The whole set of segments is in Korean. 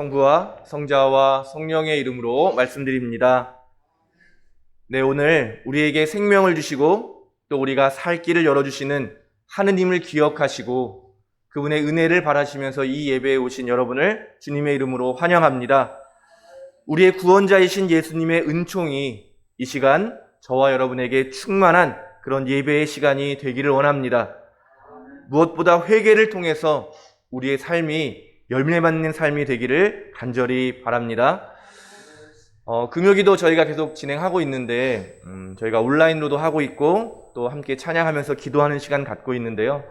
성부와 성자와 성령의 이름으로 말씀드립니다. 네, 오늘 우리에게 생명을 주시고 또 우리가 살 길을 열어주시는 하느님을 기억하시고 그분의 은혜를 바라시면서 이 예배에 오신 여러분을 주님의 이름으로 환영합니다. 우리의 구원자이신 예수님의 은총이 이 시간 저와 여러분에게 충만한 그런 예배의 시간이 되기를 원합니다. 무엇보다 회개를 통해서 우리의 삶이 열매 맺는 삶이 되기를 간절히 바랍니다. 어, 금요기도 저희가 계속 진행하고 있는데 음, 저희가 온라인으로도 하고 있고 또 함께 찬양하면서 기도하는 시간 갖고 있는데요.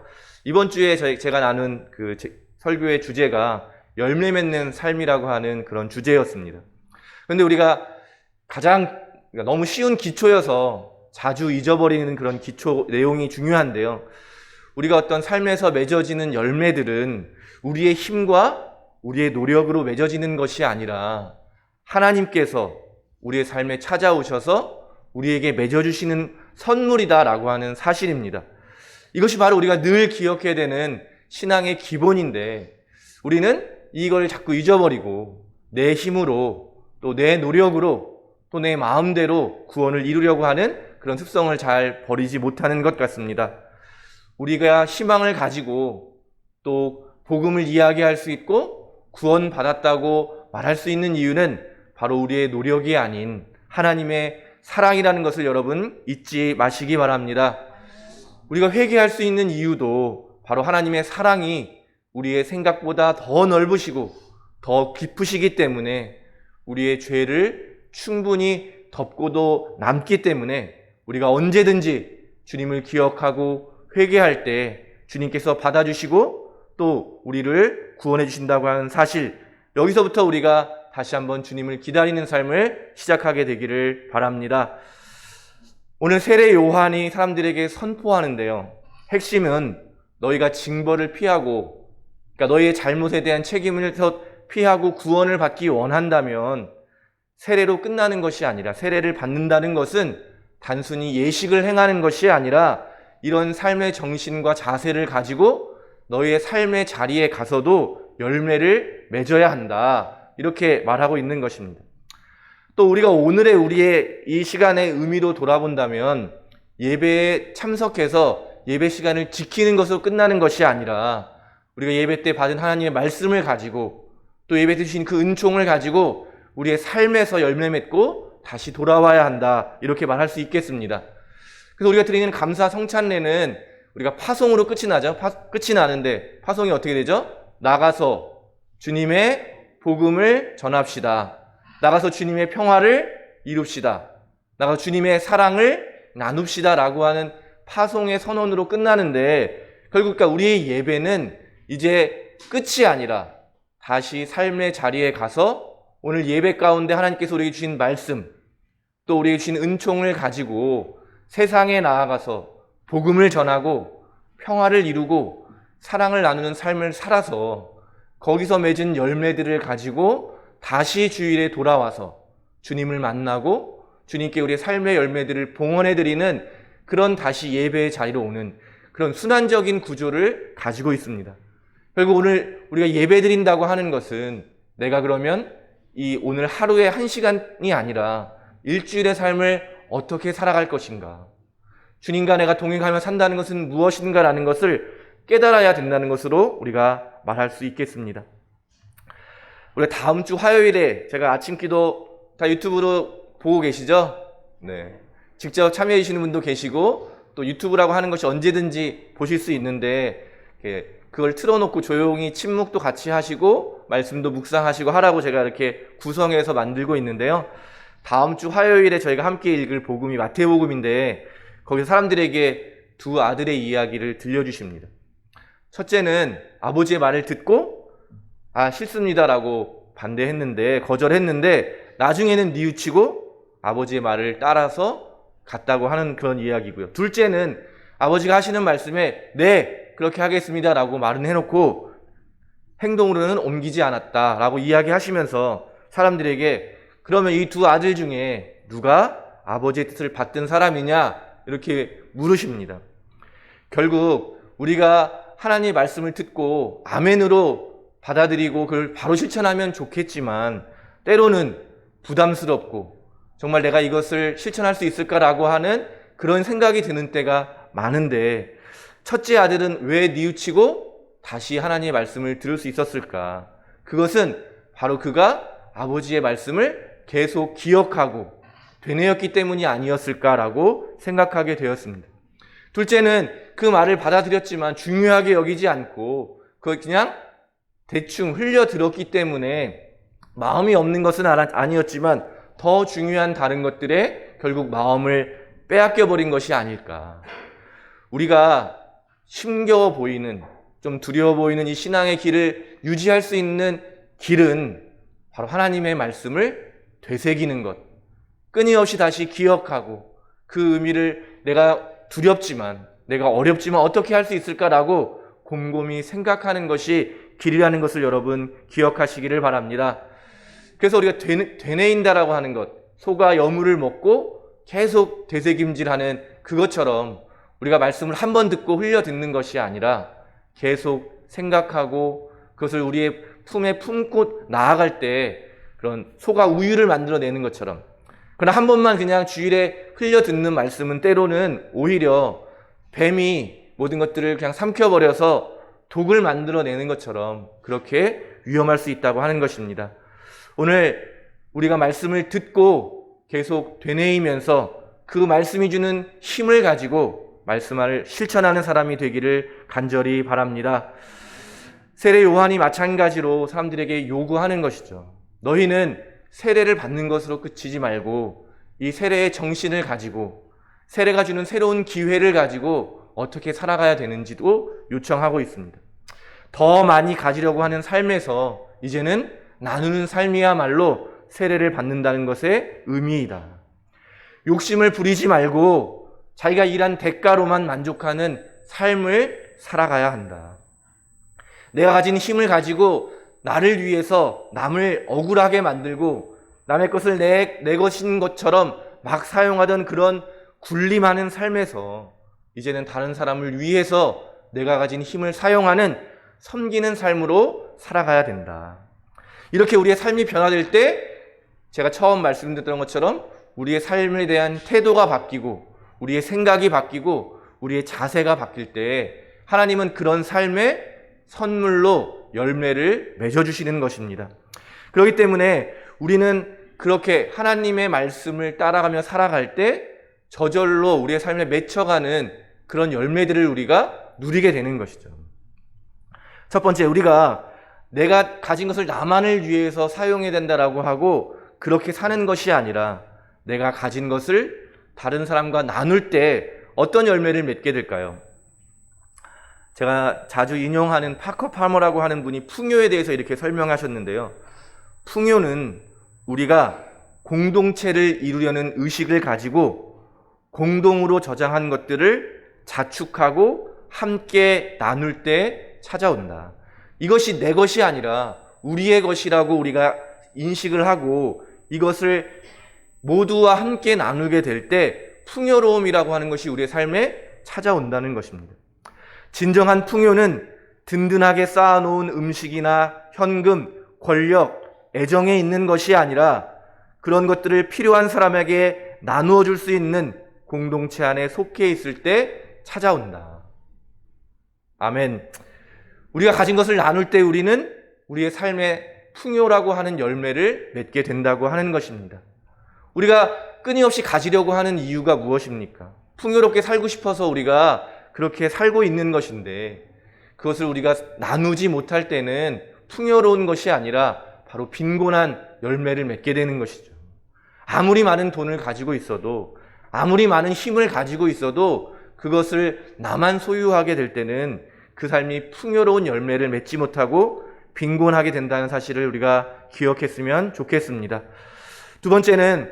이번 주에 저희, 제가 나눈 그 제, 설교의 주제가 열매 맺는 삶이라고 하는 그런 주제였습니다. 그런데 우리가 가장 그러니까 너무 쉬운 기초여서 자주 잊어버리는 그런 기초 내용이 중요한데요. 우리가 어떤 삶에서 맺어지는 열매들은 우리의 힘과 우리의 노력으로 맺어지는 것이 아니라 하나님께서 우리의 삶에 찾아오셔서 우리에게 맺어주시는 선물이다라고 하는 사실입니다. 이것이 바로 우리가 늘 기억해야 되는 신앙의 기본인데 우리는 이걸 자꾸 잊어버리고 내 힘으로 또 내 노력으로 또 내 마음대로 구원을 이루려고 하는 그런 습성을 잘 버리지 못하는 것 같습니다. 우리가 희망을 가지고 또 복음을 이야기할 수 있고 구원받았다고 말할 수 있는 이유는 바로 우리의 노력이 아닌 하나님의 사랑이라는 것을 여러분 잊지 마시기 바랍니다. 우리가 회개할 수 있는 이유도 바로 하나님의 사랑이 우리의 생각보다 더 넓으시고 더 깊으시기 때문에 우리의 죄를 충분히 덮고도 남기 때문에 우리가 언제든지 주님을 기억하고 회개할 때 주님께서 받아주시고 또 우리를 구원해 주신다고 하는 사실 여기서부터 우리가 다시 한번 주님을 기다리는 삶을 시작하게 되기를 바랍니다. 오늘 세례 요한이 사람들에게 선포하는데요. 핵심은 너희가 징벌을 피하고 그러니까 너희의 잘못에 대한 책임을 피하고 구원을 받기 원한다면 세례로 끝나는 것이 아니라 세례를 받는다는 것은 단순히 예식을 행하는 것이 아니라 이런 삶의 정신과 자세를 가지고 너희의 삶의 자리에 가서도 열매를 맺어야 한다. 이렇게 말하고 있는 것입니다. 또 우리가 오늘의 우리의 이 시간의 의미로 돌아본다면 예배에 참석해서 예배 시간을 지키는 것으로 끝나는 것이 아니라 우리가 예배 때 받은 하나님의 말씀을 가지고 또 예배 드신 그 은총을 가지고 우리의 삶에서 열매 맺고 다시 돌아와야 한다. 이렇게 말할 수 있겠습니다. 그래서 우리가 드리는 감사 성찬례는 우리가 파송으로 끝이 나죠. 파, 끝이 나는데 파송이 어떻게 되죠? 나가서 주님의 복음을 전합시다. 나가서 주님의 평화를 이룹시다. 나가서 주님의 사랑을 나눕시다라고 하는 파송의 선언으로 끝나는데 결국 그러니까 우리의 예배는 이제 끝이 아니라 다시 삶의 자리에 가서 오늘 예배 가운데 하나님께서 우리에게 주신 말씀 또 우리에게 주신 은총을 가지고 세상에 나아가서 복음을 전하고 평화를 이루고 사랑을 나누는 삶을 살아서 거기서 맺은 열매들을 가지고 다시 주일에 돌아와서 주님을 만나고 주님께 우리의 삶의 열매들을 봉헌해 드리는 그런 다시 예배의 자리로 오는 그런 순환적인 구조를 가지고 있습니다. 결국 오늘 우리가 예배 드린다고 하는 것은 내가 그러면 이 오늘 하루의 한 시간이 아니라 일주일의 삶을 어떻게 살아갈 것인가. 주님과 내가 동행하며 산다는 것은 무엇인가라는 것을 깨달아야 된다는 것으로 우리가 말할 수 있겠습니다. 우리가 다음 주 화요일에 제가 아침 기도 다 유튜브로 보고 계시죠? 네. 직접 참여해 주시는 분도 계시고 또 유튜브라고 하는 것이 언제든지 보실 수 있는데 그걸 틀어놓고 조용히 침묵도 같이 하시고 말씀도 묵상하시고 하라고 제가 이렇게 구성해서 만들고 있는데요. 다음 주 화요일에 저희가 함께 읽을 복음이 마태복음인데 거기서 사람들에게 두 아들의 이야기를 들려주십니다. 첫째는 아버지의 말을 듣고 아 싫습니다라고 반대했는데 거절했는데 나중에는 뉘우치고 아버지의 말을 따라서 갔다고 하는 그런 이야기고요. 둘째는 아버지가 하시는 말씀에 네 그렇게 하겠습니다라고 말은 해놓고 행동으로는 옮기지 않았다라고 이야기하시면서 사람들에게 그러면 이 두 아들 중에 누가 아버지의 뜻을 받든 사람이냐 이렇게 물으십니다. 결국 우리가 하나님의 말씀을 듣고 아멘으로 받아들이고 그걸 바로 실천하면 좋겠지만 때로는 부담스럽고 정말 내가 이것을 실천할 수 있을까라고 하는 그런 생각이 드는 때가 많은데 첫째 아들은 왜 뉘우치고 다시 하나님의 말씀을 들을 수 있었을까? 그것은 바로 그가 아버지의 말씀을 계속 기억하고 되뇌었기 때문이 아니었을까라고 생각하게 되었습니다. 둘째는 그 말을 받아들였지만 중요하게 여기지 않고 그걸 그냥 대충 흘려 들었기 때문에 마음이 없는 것은 아니었지만 더 중요한 다른 것들에 결국 마음을 빼앗겨 버린 것이 아닐까. 우리가 힘겨워 보이는 좀 두려워 보이는 이 신앙의 길을 유지할 수 있는 길은 바로 하나님의 말씀을 되새기는 것. 끊임없이 다시 기억하고 그 의미를 내가 두렵지만 내가 어렵지만 어떻게 할 수 있을까라고 곰곰이 생각하는 것이 길이라는 것을 여러분 기억하시기를 바랍니다. 그래서 우리가 되뇌인다라고 하는 것, 소가 여물을 먹고 계속 되새김질하는 그것처럼 우리가 말씀을 한 번 듣고 흘려 듣는 것이 아니라 계속 생각하고 그것을 우리의 품에 품고 나아갈 때 그런 소가 우유를 만들어내는 것처럼 그러나 한 번만 그냥 주일에 흘려 듣는 말씀은 때로는 오히려 뱀이 모든 것들을 그냥 삼켜버려서 독을 만들어내는 것처럼 그렇게 위험할 수 있다고 하는 것입니다. 오늘 우리가 말씀을 듣고 계속 되뇌이면서 그 말씀이 주는 힘을 가지고 말씀을 실천하는 사람이 되기를 간절히 바랍니다. 세례 요한이 마찬가지로 사람들에게 요구하는 것이죠. 너희는 세례를 받는 것으로 그치지 말고 이 세례의 정신을 가지고 세례가 주는 새로운 기회를 가지고 어떻게 살아가야 되는지도 요청하고 있습니다. 더 많이 가지려고 하는 삶에서 이제는 나누는 삶이야말로 세례를 받는다는 것의 의미이다. 욕심을 부리지 말고 자기가 일한 대가로만 만족하는 삶을 살아가야 한다. 내가 가진 힘을 가지고 나를 위해서 남을 억울하게 만들고 남의 것을 내, 내 것인 것처럼 막 사용하던 그런 군림하는 삶에서 이제는 다른 사람을 위해서 내가 가진 힘을 사용하는 섬기는 삶으로 살아가야 된다. 이렇게 우리의 삶이 변화될 때 제가 처음 말씀드렸던 것처럼 우리의 삶에 대한 태도가 바뀌고 우리의 생각이 바뀌고 우리의 자세가 바뀔 때 하나님은 그런 삶에 선물로 열매를 맺어주시는 것입니다. 그렇기 때문에 우리는 그렇게 하나님의 말씀을 따라가며 살아갈 때 저절로 우리의 삶에 맺혀가는 그런 열매들을 우리가 누리게 되는 것이죠. 첫 번째, 우리가 내가 가진 것을 나만을 위해서 사용해야 된다라고 하고 그렇게 사는 것이 아니라 내가 가진 것을 다른 사람과 나눌 때 어떤 열매를 맺게 될까요? 제가 자주 인용하는 파커 파머라고 하는 분이 풍요에 대해서 이렇게 설명하셨는데요. 풍요는 우리가 공동체를 이루려는 의식을 가지고 공동으로 저장한 것들을 자축하고 함께 나눌 때 찾아온다. 이것이 내 것이 아니라 우리의 것이라고 우리가 인식을 하고 이것을 모두와 함께 나누게 될 때 풍요로움이라고 하는 것이 우리의 삶에 찾아온다는 것입니다. 진정한 풍요는 든든하게 쌓아놓은 음식이나 현금, 권력, 애정에 있는 것이 아니라 그런 것들을 필요한 사람에게 나누어 줄 수 있는 공동체 안에 속해 있을 때 찾아온다. 아멘. 우리가 가진 것을 나눌 때 우리는 우리의 삶의 풍요라고 하는 열매를 맺게 된다고 하는 것입니다. 우리가 끊임없이 가지려고 하는 이유가 무엇입니까? 풍요롭게 살고 싶어서 우리가 그렇게 살고 있는 것인데 그것을 우리가 나누지 못할 때는 풍요로운 것이 아니라 바로 빈곤한 열매를 맺게 되는 것이죠. 아무리 많은 돈을 가지고 있어도 아무리 많은 힘을 가지고 있어도 그것을 나만 소유하게 될 때는 그 삶이 풍요로운 열매를 맺지 못하고 빈곤하게 된다는 사실을 우리가 기억했으면 좋겠습니다. 두 번째는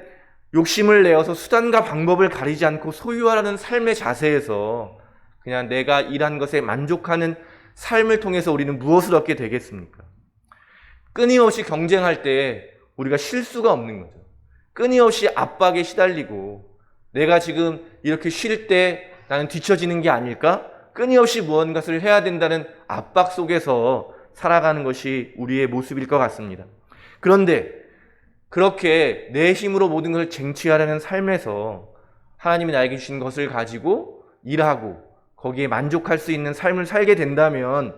욕심을 내어서 수단과 방법을 가리지 않고 소유하라는 삶의 자세에서 그냥 내가 일한 것에 만족하는 삶을 통해서 우리는 무엇을 얻게 되겠습니까? 끊임없이 경쟁할 때 우리가 실수가 없는 거죠. 끊임없이 압박에 시달리고 내가 지금 이렇게 쉴 때 나는 뒤처지는 게 아닐까? 끊임없이 무언가를 해야 된다는 압박 속에서 살아가는 것이 우리의 모습일 것 같습니다. 그런데 그렇게 내 힘으로 모든 것을 쟁취하려는 삶에서 하나님이 나에게 주신 것을 가지고 일하고 거기에 만족할 수 있는 삶을 살게 된다면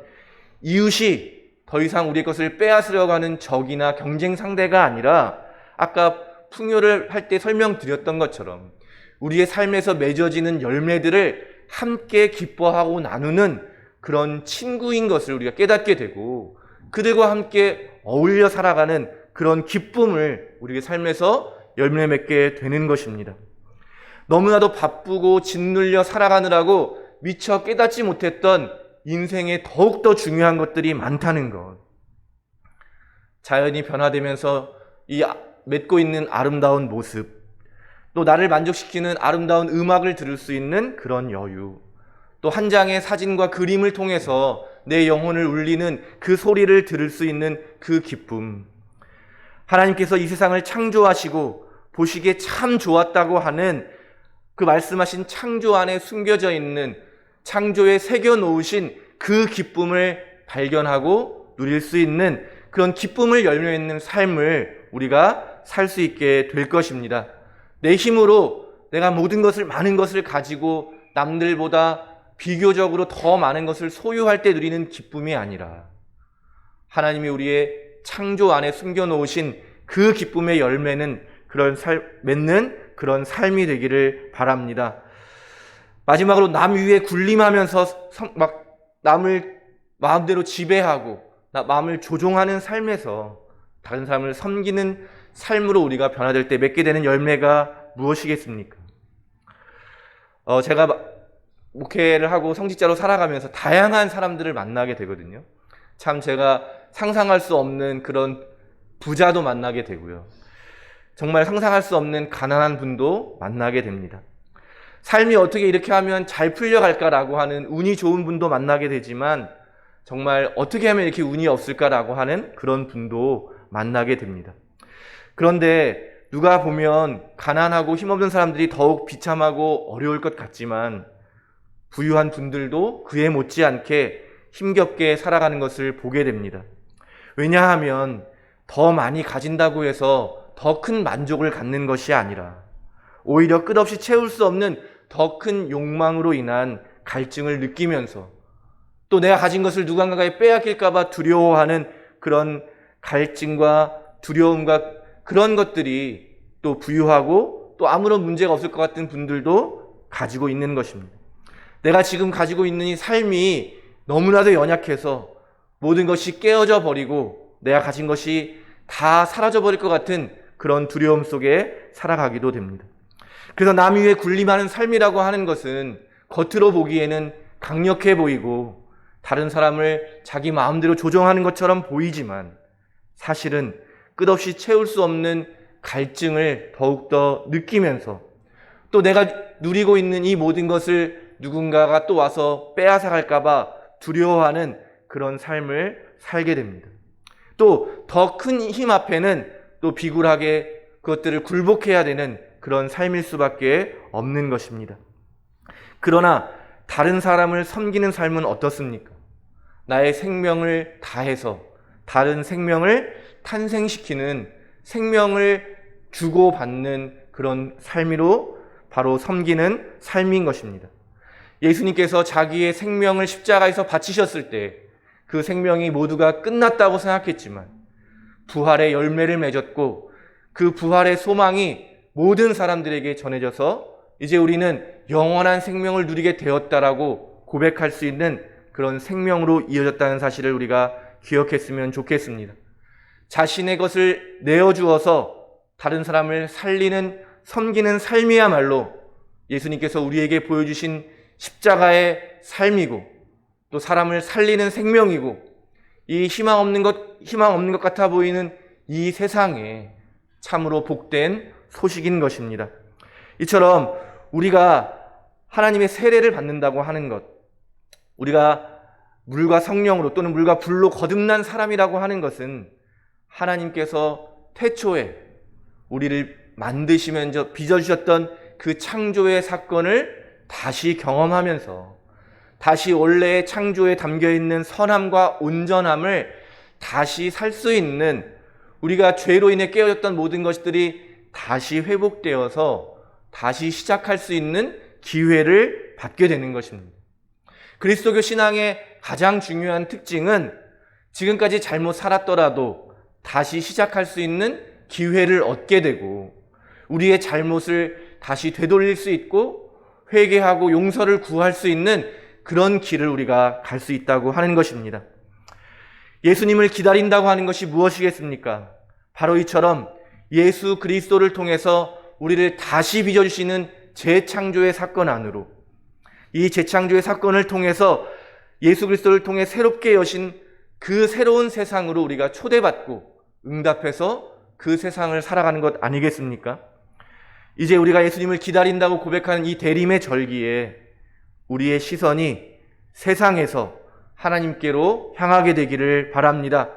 이웃이 더 이상 우리의 것을 빼앗으려고 하는 적이나 경쟁 상대가 아니라 아까 풍요를 할 때 설명드렸던 것처럼 우리의 삶에서 맺어지는 열매들을 함께 기뻐하고 나누는 그런 친구인 것을 우리가 깨닫게 되고 그들과 함께 어울려 살아가는 그런 기쁨을 우리의 삶에서 열매 맺게 되는 것입니다. 너무나도 바쁘고 짓눌려 살아가느라고 미처 깨닫지 못했던 인생에 더욱더 중요한 것들이 많다는 것. 자연이 변화되면서 이 아- 맺고 있는 아름다운 모습, 또 나를 만족시키는 아름다운 음악을 들을 수 있는 그런 여유, 또 한 장의 사진과 그림을 통해서 내 영혼을 울리는 그 소리를 들을 수 있는 그 기쁨. 하나님께서 이 세상을 창조하시고 보시기에 참 좋았다고 하는 그 말씀하신 창조 안에 숨겨져 있는 창조에 새겨 놓으신 그 기쁨을 발견하고 누릴 수 있는 그런 기쁨을 열려 있는 삶을 우리가 살 수 있게 될 것입니다. 내 힘으로 내가 모든 것을 많은 것을 가지고 남들보다 비교적으로 더 많은 것을 소유할 때 누리는 기쁨이 아니라 하나님이 우리의 창조 안에 숨겨 놓으신 그 기쁨의 열매는 그런 살 맺는 그런 삶이 되기를 바랍니다. 마지막으로 남 위에 군림하면서 성- 막 남을 마음대로 지배하고 나- 마음을 조종하는 삶에서 다른 사람을 섬기는 삶으로 우리가 변화될 때 맺게 되는 열매가 무엇이겠습니까? 어, 제가 마- 목회를 하고 성직자로 살아가면서 다양한 사람들을 만나게 되거든요. 참 제가 상상할 수 없는 그런 부자도 만나게 되고요. 정말 상상할 수 없는 가난한 분도 만나게 됩니다. 삶이 어떻게 이렇게 하면 잘 풀려갈까라고 하는 운이 좋은 분도 만나게 되지만 정말 어떻게 하면 이렇게 운이 없을까라고 하는 그런 분도 만나게 됩니다. 그런데 누가 보면 가난하고 힘없는 사람들이 더욱 비참하고 어려울 것 같지만 부유한 분들도 그에 못지않게 힘겹게 살아가는 것을 보게 됩니다. 왜냐하면 더 많이 가진다고 해서 더 큰 만족을 갖는 것이 아니라 오히려 끝없이 채울 수 없는 더 큰 욕망으로 인한 갈증을 느끼면서 또 내가 가진 것을 누군가에 빼앗길까봐 두려워하는 그런 갈증과 두려움과 그런 것들이 또 부유하고 또 아무런 문제가 없을 것 같은 분들도 가지고 있는 것입니다. 내가 지금 가지고 있는 이 삶이 너무나도 연약해서 모든 것이 깨어져 버리고 내가 가진 것이 다 사라져 버릴 것 같은 그런 두려움 속에 살아가기도 됩니다. 그래서 남 위에 군림하는 삶이라고 하는 것은 겉으로 보기에는 강력해 보이고 다른 사람을 자기 마음대로 조정하는 것처럼 보이지만 사실은 끝없이 채울 수 없는 갈증을 더욱더 느끼면서 또 내가 누리고 있는 이 모든 것을 누군가가 또 와서 빼앗아 갈까봐 두려워하는 그런 삶을 살게 됩니다. 또 더 큰 힘 앞에는 또 비굴하게 그것들을 굴복해야 되는 그런 삶일 수밖에 없는 것입니다. 그러나 다른 사람을 섬기는 삶은 어떻습니까? 나의 생명을 다해서 다른 생명을 탄생시키는 생명을 주고 받는 그런 삶으로 바로 섬기는 삶인 것입니다. 예수님께서 자기의 생명을 십자가에서 바치셨을 때 그 생명이 모두가 끝났다고 생각했지만 부활의 열매를 맺었고 그 부활의 소망이 모든 사람들에게 전해져서 이제 우리는 영원한 생명을 누리게 되었다라고 고백할 수 있는 그런 생명으로 이어졌다는 사실을 우리가 기억했으면 좋겠습니다. 자신의 것을 내어주어서 다른 사람을 살리는, 섬기는 삶이야말로 예수님께서 우리에게 보여주신 십자가의 삶이고 또 사람을 살리는 생명이고 이 희망 없는 것, 희망 없는 것 같아 보이는 이 세상에 참으로 복된 소식인 것입니다. 이처럼 우리가 하나님의 세례를 받는다고 하는 것, 우리가 물과 성령으로 또는 물과 불로 거듭난 사람이라고 하는 것은 하나님께서 태초에 우리를 만드시면서 빚어주셨던 그 창조의 사건을 다시 경험하면서 다시 원래의 창조에 담겨 있는 선함과 온전함을 다시 살 수 있는 우리가 죄로 인해 깨어졌던 모든 것들이 다시 회복되어서 다시 시작할 수 있는 기회를 받게 되는 것입니다. 그리스도교 신앙의 가장 중요한 특징은 지금까지 잘못 살았더라도 다시 시작할 수 있는 기회를 얻게 되고 우리의 잘못을 다시 되돌릴 수 있고 회개하고 용서를 구할 수 있는 그런 길을 우리가 갈 수 있다고 하는 것입니다. 예수님을 기다린다고 하는 것이 무엇이겠습니까? 바로 이처럼 예수 그리스도를 통해서 우리를 다시 빚어주시는 재창조의 사건 안으로 이 재창조의 사건을 통해서 예수 그리스도를 통해 새롭게 여신 그 새로운 세상으로 우리가 초대받고 응답해서 그 세상을 살아가는 것 아니겠습니까? 이제 우리가 예수님을 기다린다고 고백하는 이 대림의 절기에 우리의 시선이 세상에서 하나님께로 향하게 되기를 바랍니다.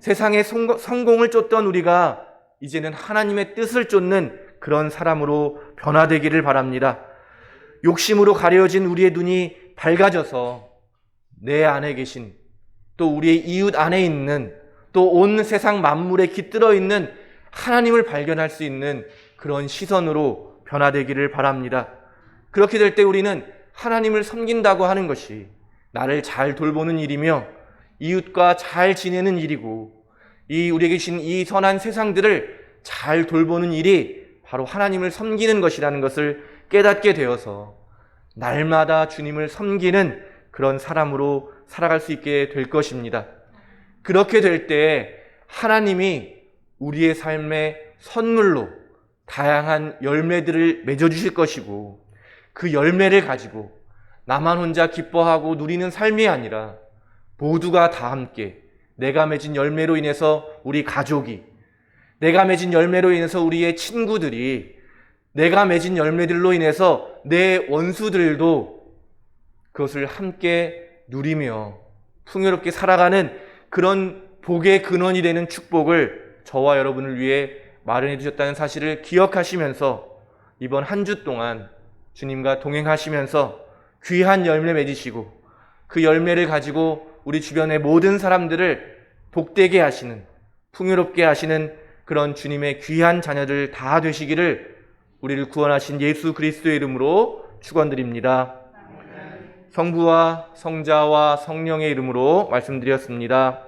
세상의 성공을 쫓던 우리가 이제는 하나님의 뜻을 쫓는 그런 사람으로 변화되기를 바랍니다. 욕심으로 가려진 우리의 눈이 밝아져서 내 안에 계신 또 우리의 이웃 안에 있는 또 온 세상 만물에 깃들어 있는 하나님을 발견할 수 있는 그런 시선으로 변화되기를 바랍니다. 그렇게 될 때 우리는 하나님을 섬긴다고 하는 것이 나를 잘 돌보는 일이며 이웃과 잘 지내는 일이고 이 우리에게 주신 이 선한 세상들을 잘 돌보는 일이 바로 하나님을 섬기는 것이라는 것을 깨닫게 되어서 날마다 주님을 섬기는 그런 사람으로 살아갈 수 있게 될 것입니다. 그렇게 될 때 하나님이 우리의 삶의 선물로 다양한 열매들을 맺어주실 것이고 그 열매를 가지고 나만 혼자 기뻐하고 누리는 삶이 아니라 모두가 다 함께 내가 맺은 열매로 인해서 우리 가족이 내가 맺은 열매로 인해서 우리의 친구들이 내가 맺은 열매들로 인해서 내 원수들도 그것을 함께 누리며 풍요롭게 살아가는 그런 복의 근원이 되는 축복을 저와 여러분을 위해 마련해 주셨다는 사실을 기억하시면서 이번 한 주 동안 주님과 동행하시면서 귀한 열매 맺으시고 그 열매를 가지고 우리 주변의 모든 사람들을 복되게 하시는 풍요롭게 하시는 그런 주님의 귀한 자녀들 다 되시기를 우리를 구원하신 예수 그리스도의 이름으로 축원드립니다. 성부와 성자와 성령의 이름으로 말씀드렸습니다.